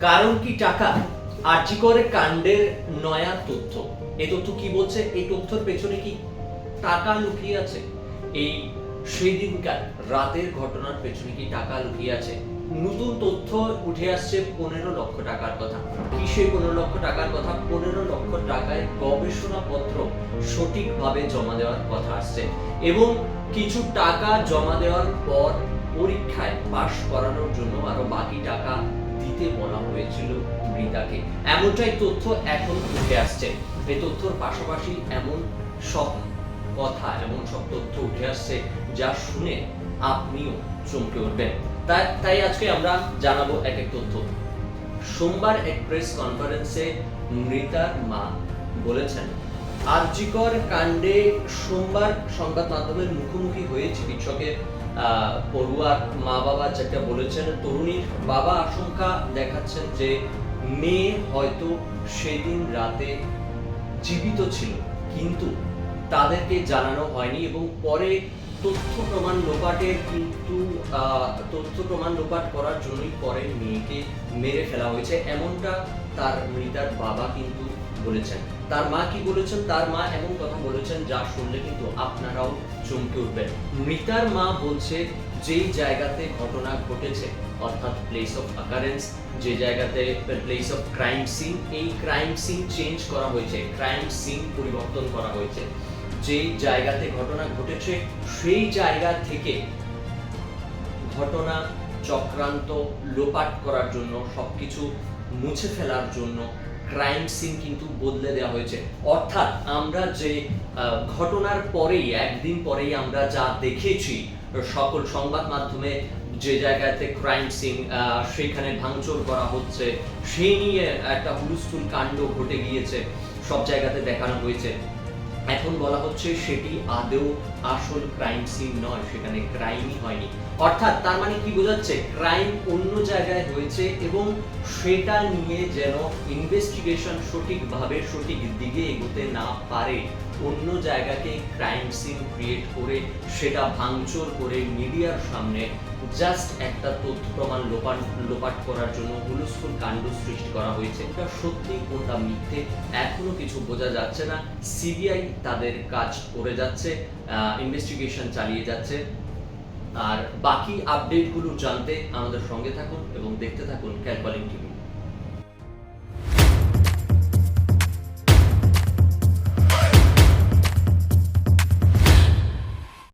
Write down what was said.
কারণ কি টাকা? আর্যিকরে কাণ্ডের নয়া তথ্য। এই তথ্য কি বলছে? এই তথ্যের পেছনে কি টাকা লুকিয়ে আছে? এই সেই দিনকার রাতের ঘটনার পেছনে কি টাকা লুকিয়ে আছে? নতুন তথ্য উঠে আসছে পনেরো লক্ষ টাকার কথা। কি সেই পনেরো লক্ষ টাকার কথা? পনেরো লক্ষ টাকায় গবেষণাপত্র সঠিকভাবে জমা দেওয়ার কথা আসছে এবং কিছু টাকা জমা দেওয়ার পর পরীক্ষায় পাশ করানোর জন্য আরও বাকি টাকা দিতে বলা হয়েছিল মৃতাকে এমনটাই তথ্য এখন উঠে আসছে। এই তথ্যর পাশাপাশি এমন সব কথা, এমন সব তথ্য উঠে আসছে যা শুনে আপনিও চমকে উঠবেন। তাই তাই আজকে আমরা জানাব এক এক তথ্য। সোমবার এক প্রেস কনফারেন্সে মৃতার মা বলেছেন আরজিকর কাণ্ডে সোমবার সংবাদ মাধ্যমের মুখোমুখি হয়ে চিকিৎসকের পড়ুয়ার মা বাবা যেটা বলেছেন, তরুণীর বাবা আশঙ্কা দেখাচ্ছেন যে মেয়ে হয়তো সেদিন রাতে জীবিত ছিল, কিন্তু তাদেরকে জানানো হয়নি এবং পরে তথ্য প্রমাণ লোপাটের কিন্তু তথ্য প্রমাণ লোপাট করার জন্যই পরে মেয়েকে মেরে ফেলা হয়েছে, এমনটা তার মৃতার বাবা কিন্তু বলেছেন। তার মা কি বলেছেন? তার মা এমন কথা বলেছেন যা শুনলে কিন্তু আপনারাও চমকে উঠবেন। মৃতার মা বলছে, যেই জায়গাতে ঘটনা ঘটেছে, অর্থাৎ প্লেস অফ অকারেন্স যে জায়গাতে প্লেস অফ ক্রাইম সিন এই ক্রাইম সিন চেঞ্জ করা হয়েছে ক্রাইম সিন পরিবর্তন করা হয়েছে। যেই জায়গাতে ঘটনা ঘটেছে, সেই জায়গা থেকে ঘটনা চক্রান্ত, লোপাট করার জন্য, সবকিছু মুছে ফেলার জন্য ক্রাইম সিন কিন্তু বদলে দেওয়া হয়েছে। অর্থাৎ আমরা যে ঘটনার পরেই, একদিন পরেই আমরা যা দেখেছি, সকল সংবাদ মাধ্যমে যে জায়গাতে ক্রাইম সিন সেখানে ভাঙচুর করা হচ্ছে সেই নিয়ে একটা হুলস্থুল কাণ্ড ঘটে গিয়েছে, সব জায়গাতে দেখানো হয়েছে। এখন বলা হচ্ছে সেটি আদৌ আসল ক্রাইম সিন নয়, সেখানে ক্রাইমই হয়নি। অর্থাৎ তার মানে কি বোঝাচ্ছে? ক্রাইম অন্য জায়গায় হয়েছে এবং সেটা নিয়ে যেন ইনভেস্টিগেশন সঠিকভাবে সঠিক দিকে এগোতে না পারে। অন্য জায়গাকে ক্রাইম সিন ক্রিয়েট করে সেটা ভাঙচুর করে মিডিয়ার সামনে জাস্ট একটা তথ্য প্রমাণ লোপাট লোপাট করার জন্য হুলস্থুল কাণ্ড সৃষ্টি করা হয়েছে। এটা সত্যি কোনটা মিথ্যে এখনও কিছু বোঝা যাচ্ছে না। সিবিআই তাদের কাজ করে যাচ্ছে ইনভেস্টিগেশন চালিয়ে যাচ্ছে। আর বাকি আপডেটগুলো জানতে আমাদের সঙ্গে থাকুন এবং দেখতে থাকুন ক্যালকলিং টিভি